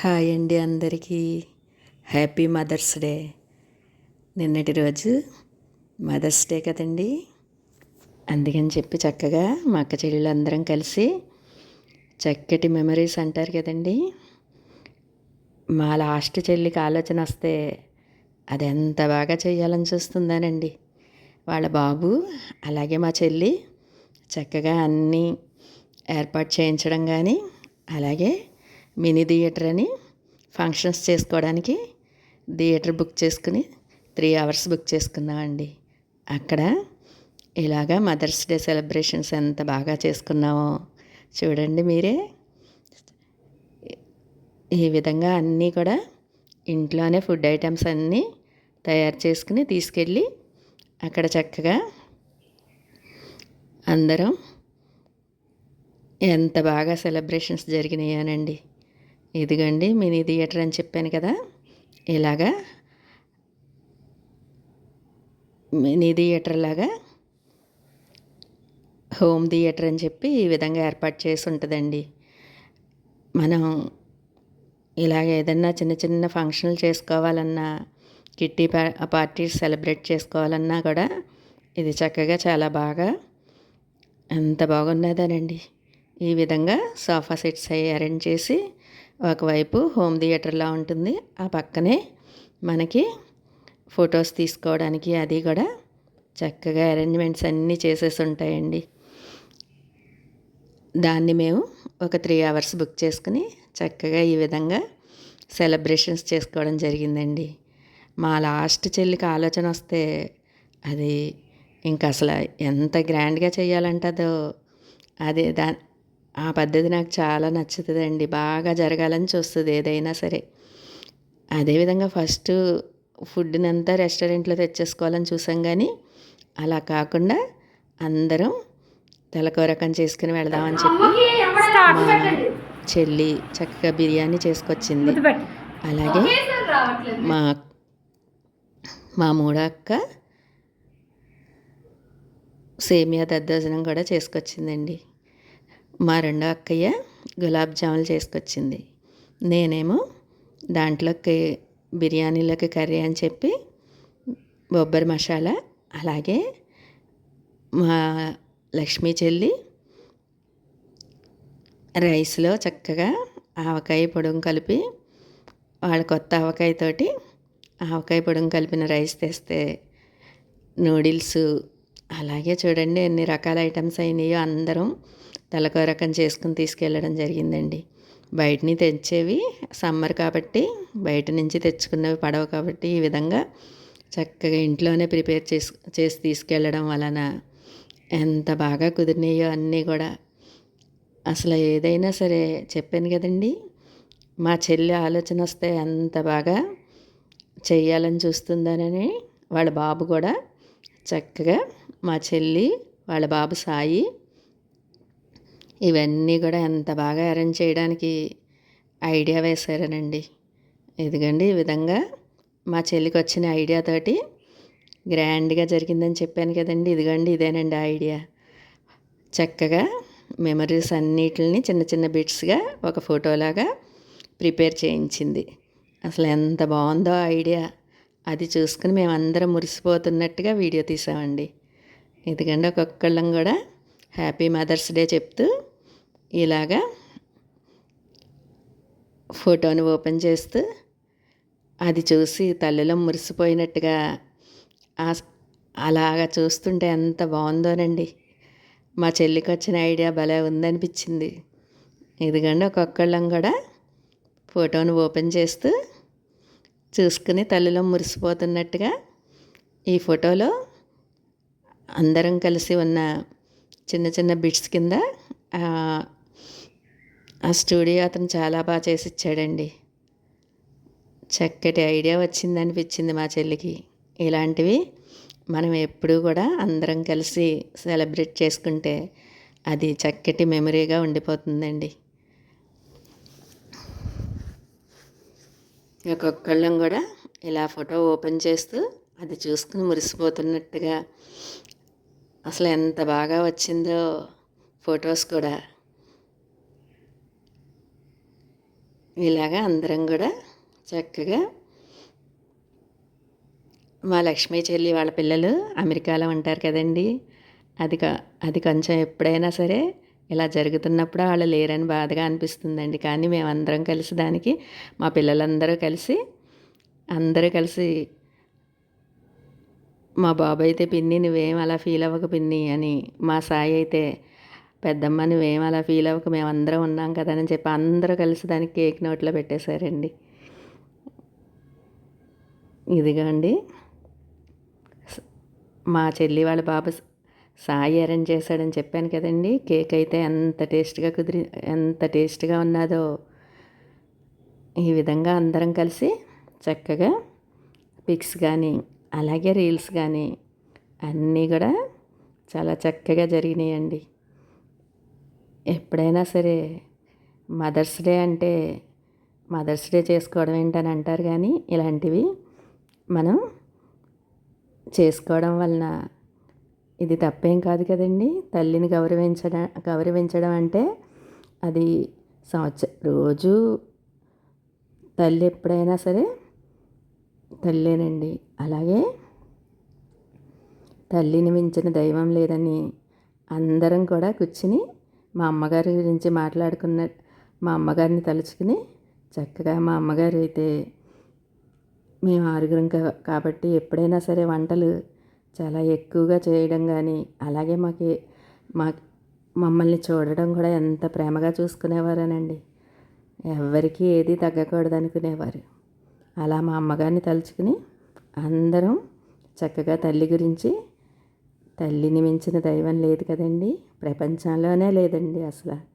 Hi అండి అందరికీ. Happy mothers day. నిన్నటి రోజు మదర్స్ డే కదండి. అందుకని చెప్పి చక్కగా మా అక్క చెల్లెలు అందరం కలిసి చక్కటి మెమరీస్ అంటారు కదండి. మా లాస్ట్ చెల్లికి ఆలోచన వస్తే అది ఎంత బాగా చేయాలని చూస్తుందానండి వాళ్ళ బాబు అలాగే మా చెల్లి చక్కగా అన్నీ ఏర్పాటు చేయించడం కానీ అలాగే మినీ థియేటర్ అని ఫంక్షన్స్ చేసుకోవడానికి థియేటర్ బుక్ చేసుకుని త్రీ అవర్స్ బుక్ చేసుకున్నామండి. అక్కడ ఇలాగా మదర్స్ డే సెలబ్రేషన్స్ ఎంత బాగా చేసుకున్నామో చూడండి మీరే. ఈ విధంగా అన్నీ కూడా ఇంట్లోనే ఫుడ్ ఐటమ్స్ అన్నీ తయారు చేసుకుని తీసుకెళ్ళి అక్కడ చక్కగా అందరం ఎంత బాగా సెలబ్రేషన్స్ జరిగినాయనండి. ఇదిగండి మినీ థియేటర్ అని చెప్పాను కదా. ఇలాగా మినీ థియేటర్ లాగా హోమ్ థియేటర్ అని చెప్పి ఈ విధంగా ఏర్పాటు చేసి ఉంటుందండి. మనం ఇలాగ ఏదన్నా చిన్న చిన్న ఫంక్షన్లు చేసుకోవాలన్నా కిట్టి పార్టీస్ సెలబ్రేట్ చేసుకోవాలన్నా కూడా ఇది చక్కగా చాలా బాగా ఎంత బాగున్నదనండి. ఈ విధంగా సోఫా సెట్స్ అవి అరేంజ్ చేసి ఒకవైపు హోమ్ థియేటర్లా ఉంటుంది. ఆ పక్కనే మనకి ఫొటోస్ తీసుకోవడానికి అది కూడా చక్కగా అరేంజ్మెంట్స్ అన్నీ చేసేసి ఉంటాయండి. దాన్ని మేము ఒక త్రీ అవర్స్ బుక్ చేసుకుని చక్కగా ఈ విధంగా సెలబ్రేషన్స్ చేసుకోవడం జరిగిందండి. మా లాస్ట్ చెల్లికి ఆలోచన వస్తే అది ఇంకా అసలు ఎంత గ్రాండ్గా చేయాలంటదో అది దా ఆ పద్ధతి నాకు చాలా నచ్చుతుందండి. బాగా జరగాలని చూస్తుంది ఏదైనా సరే. అదేవిధంగా ఫస్ట్ ఫుడ్ని అంతా రెస్టారెంట్లో తెచ్చేసుకోవాలని చూసాం కానీ అలా కాకుండా అందరం తలకొరకం చేసుకుని వెళదామని చెప్పి చెల్లి చక్కగా బిర్యానీ చేసుకొచ్చింది. అలాగే మా మా మూడో అక్క సేమియా దద్దోజనం కూడా చేసుకొచ్చిందండి. మా రెండో అక్కయ్య గులాబ్ జాములు చేసుకొచ్చింది. నేనేమో దాంట్లోకి బిర్యానీలోకి కర్రీ అని చెప్పి బొబ్బరి మసాలా అలాగే మా లక్ష్మీ చెల్లి రైస్లో చక్కగా ఆవకాయ పొడుం కలిపి వాళ్ళ కొత్త ఆవకాయతోటి ఆవకాయ పొడుం కలిపిన రైస్ తెస్తే నూడిల్స్ అలాగే చూడండి ఎన్ని రకాల ఐటమ్స్ అయినాయో అందరం తలకో రకం చేసుకుని తీసుకెళ్ళడం జరిగిందండి. బయటని తెచ్చేవి సమ్మర్ కాబట్టి బయట నుంచి తెచ్చుకున్నవి పడవ కాబట్టి ఈ విధంగా చక్కగా ఇంట్లోనే ప్రిపేర్ చేసి చేసి తీసుకెళ్ళడం వలన ఎంత బాగా కుదిరినాయో అన్నీ కూడా. అసలు ఏదైనా సరే చెప్పాను కదండి మా చెల్లి ఆలోచన వస్తే ఎంత బాగా చేయాలని చూస్తుందనని వాళ్ళ బాబు కూడా చక్కగా మా చెల్లి వాళ్ళ బాబు సాయి ఇవన్నీ కూడా ఎంత బాగా అరేంజ్ చేయడానికి ఐడియా వేశారనండి. ఇదిగండి ఈ విధంగా మా చెల్లికి వచ్చిన ఐడియాతోటి గ్రాండ్గా జరిగిందని చెప్పాను కదండి. ఇదిగండి ఇదేనండి ఐడియా చక్కగా మెమరీస్ అన్నిటిని చిన్న చిన్న బిట్స్గా ఒక ఫోటోలాగా ప్రిపేర్ చేయించింది. అసలు ఎంత బాగుందో ఐడియా అది చూసుకుని మేమందరం మురిసిపోతున్నట్టుగా వీడియో తీసామండి. ఎందుకంటే ఒక్కొక్కళ్ళం కూడా హ్యాపీ మదర్స్ డే చెప్తూ ఇలాగా ఫోటోని ఓపెన్ చేస్తూ అది చూసి తల్లిలో మురిసిపోయినట్టుగా అలాగా చూస్తుంటే ఎంత బాగుందోనండి. మా చెల్లికి వచ్చిన ఐడియా భలే ఉందనిపించింది. ఇదిగండి ఒక్కొక్కళ్ళం కూడా ఫోటోను ఓపెన్ చేస్తూ చూసుకుని తల్లిలో మురిసిపోతున్నట్టుగా ఈ ఫోటోలో అందరం కలిసి ఉన్న చిన్న చిన్న బిట్స్ కింద ఆ స్టూడియో అతను చాలా బాగా చేసి ఇచ్చాడండి చక్కటి ఐడియా వచ్చింది అనిపించింది మా చెల్లికి. ఇలాంటివి మనం ఎప్పుడూ కూడా అందరం కలిసి సెలబ్రేట్ చేసుకుంటే అది చక్కటి మెమరీగా ఉండిపోతుందండి. ఒక్కొక్కళ్ళం కూడా ఇలా ఫోటో ఓపెన్ చేస్తూ అది చూసుకుని మురిసిపోతున్నట్టుగా అసలు ఎంత బాగా వచ్చిందో ఫొటోస్ కూడా. ఇలాగా అందరం కూడా చక్కగా మా లక్ష్మీ చెల్లి వాళ్ళ పిల్లలు అమెరికాలో ఉంటారు కదండి. అది అది కొంచెం ఎప్పుడైనా సరే ఇలా జరుగుతున్నప్పుడు వాళ్ళు లేరని బాధగా అనిపిస్తుందండి. కానీ మేమందరం కలిసి దానికి మా పిల్లలందరూ కలిసి అందరూ కలిసి మా బాబు అయితే పిన్ని నువ్వేం అలా ఫీల్ అవ్వక పిన్ని అని మా సాయి అయితే పెద్దమ్మ నువ్వేం అలా ఫీల్ అవ్వక మేమందరం ఉన్నాం కదా అని చెప్పి అందరూ కలిసి దానికి కేక్ నోట్లో పెట్టేశారండి. ఇదిగోండి మా చెల్లి వాళ్ళ బాబు సాయి అరేంజ్ చేశాడని చెప్పాను కదండి. కేక్ అయితే ఎంత టేస్ట్గా కుదిరి ఎంత టేస్ట్గా ఉన్నదో ఈ విధంగా అందరం కలిసి చక్కగా పిక్స్ కానీ అలాగే రీల్స్ కానీ అన్నీ కూడా చాలా చక్కగా జరిగినాయండి. ఎప్పుడైనా సరే మదర్స్ డే అంటే మదర్స్ డే చేసుకోవడం ఏంటని అంటారు కానీ ఇలాంటివి మనం చేసుకోవడం వలన ఇది తప్పేం కాదు కదండి. తల్లిని గౌరవించడం గౌరవించడం అంటే అది సంవత్సరం రోజు తల్లి ఎప్పుడైనా సరే తల్లేనండి. అలాగే తల్లిని మించిన దైవం లేదని అందరం కూడా కూర్చుని మా అమ్మగారి గురించి మాట్లాడుకున్న మా అమ్మగారిని తలుచుకుని చక్కగా మా అమ్మగారు అయితే మేము ఆరుగురం కాబట్టి ఎప్పుడైనా సరే వంటలు చాలా ఎక్కువగా చేయడం కానీ అలాగే మాకు మా మమ్మల్ని చూడడం కూడా ఎంత ప్రేమగా చూసుకునేవారనండి. ఎవరికి ఏది తగ్గకూడదు అనుకునేవారు. అలా మా అమ్మగారిని తలుచుకుని అందరం చక్కగా తల్లి గురించి తల్లిని మించిన దైవం లేదు కదండి. ప్రపంచంలోనే లేదండి అసలు.